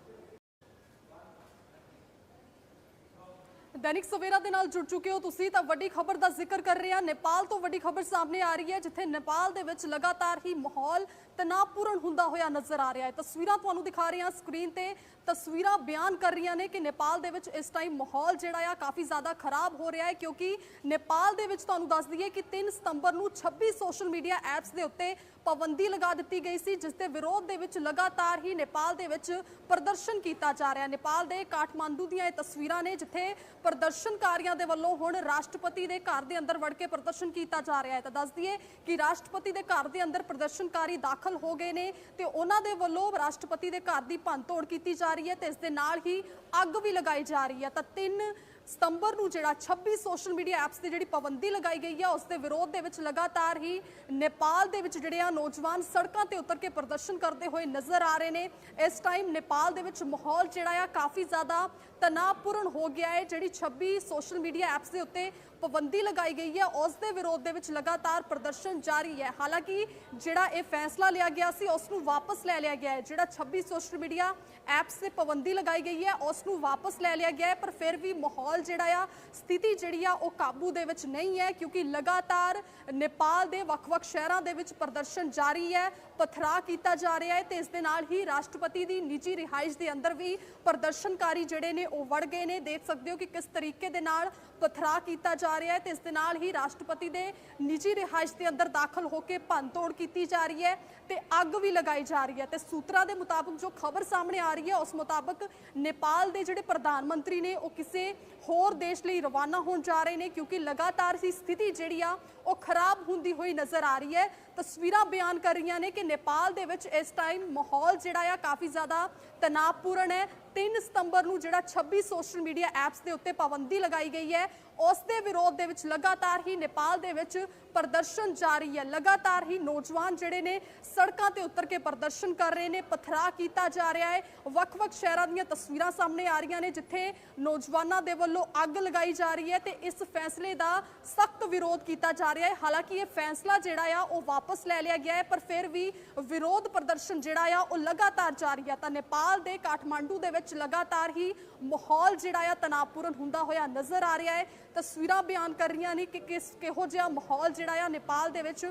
ਦੈਨਿਕ ਸਵੇਰਾ ਦੇ ਨਾਲ ਜੁੜ ਚੁੱਕੇ ਹੋ ਤੁਸੀਂ, ਤਾਂ ਵੱਡੀ ਖਬਰ ਦਾ ਜ਼ਿਕਰ ਕਰ ਰਹੇ ਹਾਂ। ਨੇਪਾਲ ਤੋਂ ਵੱਡੀ ਖਬਰ ਸਾਹਮਣੇ ਆ ਰਹੀ ਹੈ, ਜਿੱਥੇ ਨੇਪਾਲ ਦੇ ਵਿੱਚ ਲਗਾਤਾਰ ਹੀ ਮਾਹੌਲ ਤਣਾਅਪੂਰਨ ਹੁੰਦਾ ਹੋਇਆ ਨਜ਼ਰ ਆ ਰਿਹਾ ਹੈ। ਤਸਵੀਰਾਂ ਤੁਹਾਨੂੰ ਦਿਖਾ ਰਹੇ ਹਾਂ ਸਕਰੀਨ ਤੇ। ਤਸਵੀਰਾਂ ਬਿਆਨ ਕਰ ਰਹੀਆਂ ਨੇ ਕਿ ਨੇਪਾਲ ਦੇ ਵਿੱਚ ਇਸ ਟਾਈਮ ਮਾਹੌਲ ਜਿਹੜਾ ਆ ਕਾਫੀ ਜ਼ਿਆਦਾ ਖਰਾਬ ਹੋ ਰਿਹਾ ਹੈ, ਕਿਉਂਕਿ ਨੇਪਾਲ ਦੇ ਵਿੱਚ ਤੁਹਾਨੂੰ ਦੱਸ ਦਈਏ ਕਿ 3 ਸਤੰਬਰ ਨੂੰ 26 ਸੋਸ਼ਲ ਮੀਡੀਆ ਐਪਸ ਦੇ ਉੱਤੇ ਪਾਬੰਦੀ ਲਗਾ ਦਿੱਤੀ ਗਈ ਸੀ, ਜਿਸ ਦੇ ਵਿਰੋਧ ਦੇ ਵਿੱਚ ਲਗਾਤਾਰ ਹੀ ਨੇਪਾਲ ਦੇ ਵਿੱਚ ਪ੍ਰਦਰਸ਼ਨ ਕੀਤਾ ਜਾ ਰਿਹਾ ਨੇਪਾਲ ਦੇ ਕਾਠਮਾਂਡੂ ਦੀਆਂ ਇਹ ਤਸਵੀਰਾਂ ਨੇ, ਜਿੱਥੇ ਪ੍ਰਦਰਸ਼ਨਕਾਰੀਆਂ ਦੇ ਵੱਲੋਂ ਹੁਣ ਰਾਸ਼ਟਰਪਤੀ ਦੇ ਘਰ ਦੇ ਅੰਦਰ ਵੜ ਕੇ ਪ੍ਰਦਰਸ਼ਨ ਕੀਤਾ ਜਾ ਰਿਹਾ ਹੈ। ਤਾਂ ਦੱਸ ਦਈਏ ਕਿ ਰਾਸ਼ਟਰਪਤੀ ਦੇ ਘਰ ਦੇ ਅੰਦਰ ਪ੍ਰਦਰਸ਼ਨਕਾਰੀ ਦਾਖਲ ਹੋ ਗਏ ਨੇ ਤੇ ਉਹਨਾਂ ਦੇ ਵੱਲੋਂ ਰਾਸ਼ਟਰਪਤੀ ਦੇ ਘਰ ਦੀ ਭੰਨਤੋੜ ਕੀਤੀ ਜਾ ਰਹੀ ਹੈ ਤੇ ਇਸ ਦੇ ਨਾਲ ਹੀ ਅੱਗ ਵੀ ਲਗਾਈ ਜਾ ਰਹੀ ਹੈ। ਤਾਂ ਤਿੰਨ ਸਤੰਬਰ ਨੂੰ ਜਿਹੜਾ 26 ਸੋਸ਼ਲ ਮੀਡੀਆ ਐਪਸ ਤੇ ਜਿਹੜੀ ਪਾਬੰਦੀ ਲਗਾਈ ਗਈ ਆ, ਉਸ ਦੇ ਵਿਰੋਧ ਦੇ ਵਿੱਚ ਲਗਾਤਾਰ ਹੀ ਨੇਪਾਲ ਦੇ ਵਿੱਚ ਜਿਹੜੇ ਆ ਨੌਜਵਾਨ ਸੜਕਾਂ ਤੇ ਉਤਰ ਕੇ ਪ੍ਰਦਰਸ਼ਨ ਕਰਦੇ ਹੋਏ ਨਜ਼ਰ ਆ ਰਹੇ ਨੇ। ਇਸ ਟਾਈਮ ਨੇਪਾਲ ਦੇ ਵਿੱਚ ਮਾਹੌਲ ਜਿਹੜਾ ਆ ਕਾਫੀ ਜ਼ਿਆਦਾ ਤਣਾਅਪੂਰਨ ਹੋ ਗਿਆ ਹੈ, ਜਿਹੜੀ 26 ਸੋਸ਼ਲ ਮੀਡੀਆ ਐਪਸ ਦੇ ਉੱਤੇ ਪਾਬੰਦੀ ਲਗਾਈ ਗਈ ਹੈ। ਉਸ ਦੇ ਵਿਰੋਧ ਦੇ ਵਿੱਚ ਲਗਾਤਾਰ ਪ੍ਰਦਰਸ਼ਨ ਜਾਰੀ ਹੈ। ਹਾਲਾਂਕਿ ਜਿਹੜਾ ਇਹ ਫੈਸਲਾ ਲਿਆ ਗਿਆ ਸੀ, ਉਸ ਨੂੰ ਵਾਪਸ ਲੈ ਲਿਆ ਗਿਆ ਹੈ। ਜਿਹੜਾ 26 ਸੋਸ਼ਲ ਮੀਡੀਆ ਐਪਸ ਤੇ ਪਾਬੰਦੀ ਲਗਾਈ ਗਈ ਹੈ, ਉਸ ਨੂੰ ਵਾਪਸ ਲੈ ਲਿਆ ਗਿਆ ਹੈ। ਪਰ ਫਿਰ ਵੀ ਮਾਹੌਲ ਜਿਹੜਾ ਆ, ਸਥਿਤੀ ਜਿਹੜੀ ਆ, ਉਹ ਕਾਬੂ ਦੇ ਵਿੱਚ ਨਹੀਂ ਹੈ, ਕਿਉਂਕਿ ਲਗਾਤਾਰ ਨੇਪਾਲ ਦੇ ਵੱਖ-ਵੱਖ ਸ਼ਹਿਰਾਂ ਦੇ ਵਿੱਚ ਪ੍ਰਦਰਸ਼ਨ ਜਾਰੀ ਹੈ, ਪਥਰਾ ਕੀਤਾ ਜਾ ਰਿਹਾ ਹੈ ਤੇ ਇਸ ਦੇ ਨਾਲ ਹੀ ਰਾਸ਼ਟਰਪਤੀ ਦੀ ਨਿੱਜੀ ਰਿਹਾਇਸ਼ ਦੇ ਅੰਦਰ ਵੀ ਪ੍ਰਦਰਸ਼ਨਕਾਰੀ ਜਿਹੜੇ ਨੇ, ਉਹ ਵੜ ਗਏ ਨੇ। ਦੇਖ ਸਕਦੇ ਹੋ ਕਿ ਕਿਸ ਤਰੀਕੇ ਦੇ ਨਾਲ ਪਥਰਾ ਕੀਤਾ ਜਾ ਰਿਹਾ ਹੈ ਤੇ ਇਸ ਦੇ ਨਾਲ ਹੀ ਰਾਸ਼ਟਰਪਤੀ ਦੇ ਨਿੱਜੀ ਰਿਹਾਇਸ਼ ਦੇ ਅੰਦਰ ਦਾਖਲ ਹੋ ਕੇ ਭੰਨਤੋੜ ਕੀਤੀ ਜਾ ਰਹੀ ਹੈ ਤੇ ਅੱਗ ਵੀ ਲਗਾਈ ਜਾ ਰਹੀ ਹੈ ਤੇ ਸੂਤਰਾਂ ਦੇ ਮੁਤਾਬਕ ਜੋ ਖਬਰ ਸਾਹਮਣੇ ਆ ਰਹੀ ਹੈ, ਉਸ ਮੁਤਾਬਕ ਨੇਪਾਲ ਦੇ ਜਿਹੜੇ ਪ੍ਰਧਾਨ ਮੰਤਰੀ ਨੇ, ਉਹ ਕਿਸੇ ਹੋਰ ਦੇਸ਼ ਲਈ ਰਵਾਨਾ ਹੋਣ ਜਾ ਰਹੇ ਨੇ ਕਿਉਂਕਿ ਲਗਾਤਾਰ ਸੀ ਸਥਿਤੀ ਜਿਹੜੀ ਆ, ਉਹ ਖਰਾਬ ਹੁੰਦੀ ਹੋਈ ਨਜ਼ਰ ਆ ਰਹੀ ਹੈ। ਤਸਵੀਰਾਂ ਬਿਆਨ ਕਰ ਰਹੀਆਂ ਨੇ ਕਿ ਨੇਪਾਲ ਦੇ ਵਿੱਚ ਇਸ ਟਾਈਮ ਮਾਹੌਲ ਜਿਹੜਾ ਆ, ਕਾਫੀ ਜ਼ਿਆਦਾ ਤਣਾਅਪੂਰਨ ਹੈ। 3 ਸਤੰਬਰ ਨੂੰ ਜਿਹੜਾ 26 ਸੋਸ਼ਲ ਮੀਡੀਆ ਐਪਸ ਦੇ ਉੱਤੇ ਪਾਬੰਦੀ ਲਗਾਈ ਗਈ ਹੈ। ਉਸ ਦੇ ਵਿਰੋਧ ਦੇ ਵਿੱਚ ਲਗਾਤਾਰ ਹੀ ਨੇਪਾਲ ਦੇ ਵਿੱਚ ਪ੍ਰਦਰਸ਼ਨ ਜਾਰੀ ਹੈ। ਲਗਾਤਾਰ ਹੀ ਨੌਜਵਾਨ ਜਿਹੜੇ ਨੇ ਸੜਕਾਂ ਤੇ ਉਤਰ ਕੇ ਪ੍ਰਦਰਸ਼ਨ ਕਰ ਰਹੇ ਨੇ, ਪਥਰਾ ਕੀਤਾ ਜਾ ਰਿਹਾ ਹੈ। ਵੱਖ-ਵੱਖ ਸ਼ਹਿਰਾਂ ਦੀਆਂ ਤਸਵੀਰਾਂ ਸਾਹਮਣੇ ਆ ਰਹੀਆਂ ਨੇ, ਜਿੱਥੇ ਨੌਜਵਾਨਾਂ ਦੇ ਵੱਲੋਂ ਅੱਗ ਲਗਾਈ ਜਾ ਰਹੀ ਹੈ ਤੇ ਇਸ ਫੈਸਲੇ ਦਾ ਸਖਤ ਵਿਰੋਧ ਕੀਤਾ ਜਾ ਰਿਹਾ ਹੈ। ਹਾਲਾਂਕਿ ਇਹ ਫੈਸਲਾ ਜਿਹੜਾ ਆ, ਉਹ ਵਾਪਸ ਲੈ ਲਿਆ ਗਿਆ ਹੈ, ਪਰ ਫਿਰ ਵੀ ਵਿਰੋਧ ਪ੍ਰਦਰਸ਼ਨ ਜਿਹੜਾ ਆ, ਉਹ ਲਗਾਤਾਰ ਜਾਰੀ ਹੈ। ਤਾਂ ਨੇਪਾਲ ਦੇ ਕਾਠਮਾਂਡੂ ਦੇ ਵਿੱਚ ਲਗਾਤਾਰ ਹੀ ਮਾਹੌਲ ਜਿਹੜਾ ਆ, ਤਣਾਅਪੂਰਨ ਹੁੰਦਾ ਹੋਇਆ ਨਜ਼ਰ ਆ ਰਿਹਾ ਹੈ। ਤਸਵੀਰਾਂ ਬਿਆਨ ਕਰ ਰਹੀਆਂ ਨੇ ਕਿ ਕਿਸ ਕਿਹੋ ਜਿਹਾ ਮਾਹੌਲ ਜਿਹੜਾ ਆ ਨੇਪਾਲ ਦੇ ਵਿੱਚ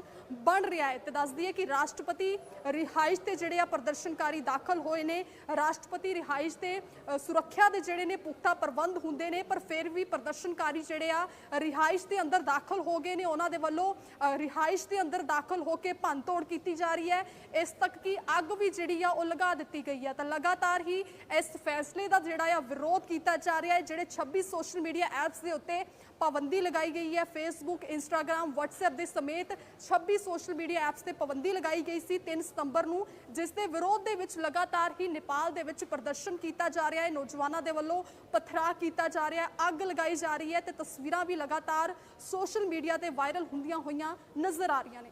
ਬਣ ਰਿਹਾ ਹੈ ਤੇ ਦੱਸਦੀ ਹੈ ਕਿ ਰਾਸ਼ਟਰਪਤੀ ਰਿਹਾਇਸ਼ ਤੇ ਜਿਹੜੇ ਆ ਪ੍ਰਦਰਸ਼ਨਕਾਰੀ ਦਾਖਲ ਹੋਏ ਨੇ। ਰਾਸ਼ਟਰਪਤੀ ਰਿਹਾਇਸ਼ ਤੇ ਸੁਰੱਖਿਆ ਦੇ ਜਿਹੜੇ ਨੇ ਪੁਖਤਾ ਪ੍ਰਬੰਧ ਹੁੰਦੇ ਨੇ, ਪਰ ਫਿਰ ਵੀ ਪ੍ਰਦਰਸ਼ਨਕਾਰੀ ਜਿਹੜੇ ਆ ਰਿਹਾਇਸ਼ ਦੇ ਅੰਦਰ ਦਾਖਲ ਹੋ ਗਏ ਨੇ। ਉਹਨਾਂ ਦੇ ਵੱਲੋਂ ਰਿਹਾਇਸ਼ ਦੇ ਅੰਦਰ ਦਾਖਲ ਹੋ ਕੇ ਭੰਨਤੋੜ ਕੀਤੀ ਜਾ ਰਹੀ ਹੈ। ਇਸ ਤੱਕ ਕਿ ਅੱਗ ਵੀ ਜਿਹੜੀ ਆ ਉਹ ਲਗਾ ਦਿੱਤੀ ਗਈ ਹੈ। ਤਾਂ ਲਗਾਤਾਰ ਹੀ ਇਸ ਫੈਸਲੇ ਦਾ ਜਿਹੜਾ ਆ ਵਿਰੋਧ ਕੀਤਾ ਜਾ ਰਿਹਾ ਹੈ, ਜਿਹੜੇ 26 ਸੋਸ਼ਲ ਮੀਡੀਆ ਐਪਸ ਦੇ ਉੱਤੇ ਪਾਬੰਦੀ ਲਗਾਈ ਗਈ ਹੈ। ਫੇਸਬੁੱਕ ਇੰਸਟਾਗ੍ਰam WhatsApp ਦੇ ਸਮੇਤ 26 ਸੋਸ਼ਲ ਮੀਡੀਆ ਐਪਸ ਤੇ ਪਾਬੰਦੀ ਲਗਾਈ ਗਈ ਸੀ 3 ਸਤੰਬਰ ਨੂੰ, ਜਿਸ ਦੇ ਵਿਰੋਧ ਦੇ ਵਿੱਚ ਲਗਾਤਾਰ ਹੀ ਨੇਪਾਲ ਦੇ ਵਿੱਚ ਪ੍ਰਦਰਸ਼ਨ ਕੀਤਾ ਜਾ ਰਿਹਾ ਹੈ। ਨੌਜਵਾਨਾਂ ਦੇ ਵੱਲੋਂ ਪਥਰਾ ਕੀਤਾ ਜਾ ਰਿਹਾ ਹੈ, ਅੱਗ ਲਗਾਈ ਜਾ ਰਹੀ ਹੈ ਤੇ ਤਸਵੀਰਾਂ ਵੀ ਲਗਾਤਾਰ ਸੋਸ਼ਲ ਮੀਡੀਆ ਤੇ ਵਾਇਰਲ ਹੁੰਦੀਆਂ ਹੋਈਆਂ ਨਜ਼ਰ ਆ ਰਹੀਆਂ ਨੇ।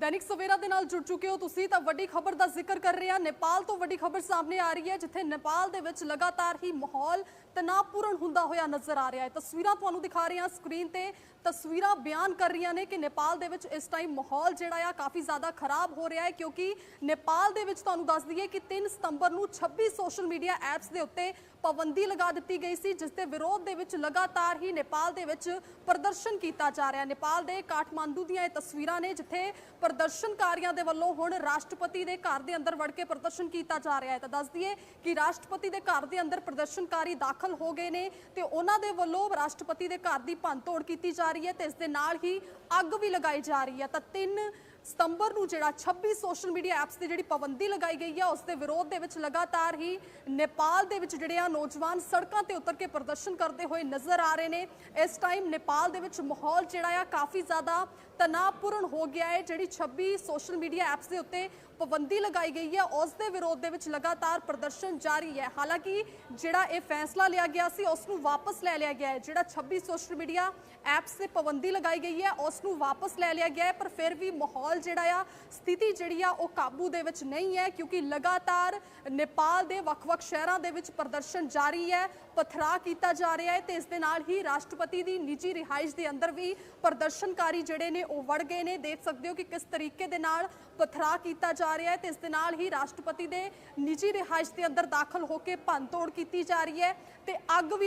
ਦੈਨਿਕ ਸਵੇਰਾ ਦੇ ਨਾਲ ਜੁੜ ਚੁੱਕੇ ਹੋ ਤੁਸੀਂ, ਤਾਂ ਵੱਡੀ ਖਬਰ ਦਾ ਜ਼ਿਕਰ ਕਰ ਰਹੇ ਹਾਂ। ਨੇਪਾਲ ਤੋਂ ਵੱਡੀ ਖਬਰ ਸਾਹਮਣੇ ਆ ਰਹੀ ਹੈ, ਜਿੱਥੇ ਨੇਪਾਲ ਦੇ ਵਿੱਚ ਲਗਾਤਾਰ ਹੀ ਮਾਹੌਲ ਤਣਾਅਪੂਰਨ ਹੁੰਦਾ ਹੋਇਆ ਨਜ਼ਰ ਆ ਰਿਹਾ ਹੈ। ਤਸਵੀਰਾਂ ਤੁਹਾਨੂੰ ਦਿਖਾ ਰਹੇ ਹਾਂ ਸਕਰੀਨ ਤੇ। ਤਸਵੀਰਾਂ ਬਿਆਨ ਕਰ ਰਹੀਆਂ ਨੇ ਕਿ ਨੇਪਾਲ ਦੇ ਵਿੱਚ ਇਸ ਟਾਈਮ ਮਾਹੌਲ ਜਿਹੜਾ ਆ ਕਾਫੀ ਜ਼ਿਆਦਾ ਖਰਾਬ ਹੋ ਰਿਹਾ ਹੈ, ਕਿਉਂਕਿ ਨੇਪਾਲ ਦੇ ਵਿੱਚ ਤੁਹਾਨੂੰ ਦੱਸ ਦਈਏ ਕਿ 3 ਸਤੰਬਰ ਨੂੰ 26 ਸੋਸ਼ਲ ਮੀਡੀਆ ਐਪਸ ਦੇ ਉੱਤੇ ਪਾਬੰਦੀ ਲਗਾ ਦਿੱਤੀ ਗਈ ਸੀ, ਜਿਸ ਦੇ ਵਿਰੋਧ ਦੇ ਵਿੱਚ ਲਗਾਤਾਰ ਹੀ ਨੇਪਾਲ ਦੇ ਵਿੱਚ ਪ੍ਰਦਰਸ਼ਨ ਕੀਤਾ ਜਾ ਰਿਹਾ ਨੇਪਾਲ ਦੇ ਕਾਠਮਾਂਡੂ ਦੀਆਂ ਇਹ ਤਸਵੀਰਾਂ ਨੇ, ਜਿੱਥੇ ਪ੍ਰਦਰਸ਼ਨਕਾਰੀਆਂ ਦੇ ਵੱਲੋਂ ਹੁਣ ਰਾਸ਼ਟਰਪਤੀ ਦੇ ਘਰ ਦੇ ਅੰਦਰ ਵੜ ਕੇ ਪ੍ਰਦਰਸ਼ਨ ਕੀਤਾ ਜਾ ਰਿਹਾ ਹੈ। ਤਾਂ ਦੱਸ ਦਈਏ ਕਿ ਰਾਸ਼ਟਰਪਤੀ ਦੇ ਘਰ ਦੇ ਅੰਦਰ ਪ੍ਰਦਰਸ਼ਨਕਾਰੀ ਦਾਖਲ ਹੋ ਗਏ ਨੇ ਤੇ ਉਹਨਾਂ ਦੇ ਵੱਲੋਂ ਰਾਸ਼ਟਰਪਤੀ ਦੇ ਘਰ ਦੀ ਭੰਨਤੋੜ ਕੀਤੀ ਜਾ ਰਹੀ ਹੈ ਤੇ ਇਸ ਦੇ ਨਾਲ ਹੀ ਅੱਗ ਵੀ ਲਗਾਈ ਜਾ ਰਹੀ ਹੈ। ਤਾਂ ਤਿੰਨ ਸਤੰਬਰ ਨੂੰ ਜਿਹੜਾ 26 ਸੋਸ਼ਲ ਮੀਡੀਆ ਐਪਸ ਤੇ ਜਿਹੜੀ ਪਾਬੰਦੀ ਲਗਾਈ ਗਈ ਹੈ ਉਸ ਦੇ ਵਿਰੋਧ ਦੇ ਵਿੱਚ ਲਗਾਤਾਰ ਹੀ ਨੇਪਾਲ ਦੇ ਵਿੱਚ ਜਿਹੜੇ ਆ ਨੌਜਵਾਨ ਸੜਕਾਂ ਤੇ ਉਤਰ ਕੇ ਪ੍ਰਦਰਸ਼ਨ ਕਰਦੇ ਹੋਏ ਨਜ਼ਰ ਆ ਰਹੇ ਨੇ। ਇਸ ਟਾਈਮ ਨੇਪਾਲ ਦੇ ਵਿੱਚ ਮਾਹੌਲ ਜਿਹੜਾ ਆ ਕਾਫੀ ਜ਼ਿਆਦਾ ਤਣਾਅਪੂਰਨ ਹੋ ਗਿਆ ਹੈ। ਜਿਹੜੀ 26 ਸੋਸ਼ਲ ਮੀਡੀਆ ਐਪਸ ਦੇ ਉੱਤੇ ਪਾਬੰਦੀ ਲਗਾਈ ਗਈ ਹੈ, ਉਸ ਦੇ ਵਿਰੋਧ ਦੇ ਵਿੱਚ ਲਗਾਤਾਰ ਪ੍ਰਦਰਸ਼ਨ ਜਾਰੀ ਹੈ। ਹਾਲਾਂਕਿ ਜਿਹੜਾ ਇਹ ਫੈਸਲਾ ਲਿਆ ਗਿਆ ਸੀ, ਉਸ ਨੂੰ ਵਾਪਸ ਲੈ ਲਿਆ ਗਿਆ ਹੈ। ਜਿਹੜਾ 26 ਸੋਸ਼ਲ ਮੀਡੀਆ ਐਪਸ ਤੇ ਪਾਬੰਦੀ ਲਗਾਈ ਗਈ ਹੈ, ਉਸ ਨੂੰ ਵਾਪਸ ਲੈ ਲਿਆ ਗਿਆ ਹੈ, ਪਰ ਫਿਰ ਵੀ ਮਾਹੌਲ ਜਿਹੜਾ ਆ, ਸਥਿਤੀ ਜਿਹੜੀ ਆ, ਉਹ ਕਾਬੂ ਦੇ ਵਿੱਚ ਨਹੀਂ ਹੈ, ਕਿਉਂਕਿ ਲਗਾਤਾਰ ਨੇਪਾਲ ਦੇ ਵੱਖ-ਵੱਖ ਸ਼ਹਿਰਾਂ ਦੇ ਵਿੱਚ ਪ੍ਰਦਰਸ਼ਨ ਜਾਰੀ ਹੈ ਪਥਰਾ ਕੀਤਾ ਜਾ ਰਿਹਾ ਹੈ ਤੇ ਇਸ ਦੇ ਨਾਲ ਹੀ ਰਾਸ਼ਟਰਪਤੀ ਦੀ ਨਿੱਜੀ ਰਿਹਾਇਸ਼ ਦੇ ਅੰਦਰ ਵੀ ਪ੍ਰਦਰਸ਼ਨਕਾਰੀ ਜਿਹੜੇ ਨੇ ਉਹ ਵੜ ਗਏ ਨੇ। ਦੇਖ ਸਕਦੇ ਹੋ ਕਿ ਕਿਸ ਤਰੀਕੇ ਦੇ ਨਾਲ ਪਥਰਾ ਕੀਤਾ ਜਾ ਰਿਹਾ ਹੈ ਤੇ ਇਸ ਦੇ ਨਾਲ ਹੀ ਰਾਸ਼ਟਰਪਤੀ ਦੇ ਨਿੱਜੀ ਰਿਹਾਇਸ਼ ਦੇ ਅੰਦਰ ਦਾਖਲ ਹੋ ਕੇ ਭੰਨਤੋੜ ਕੀਤੀ ਜਾ ਰਹੀ ਹੈ ਤੇ ਅੱਗ ਵੀ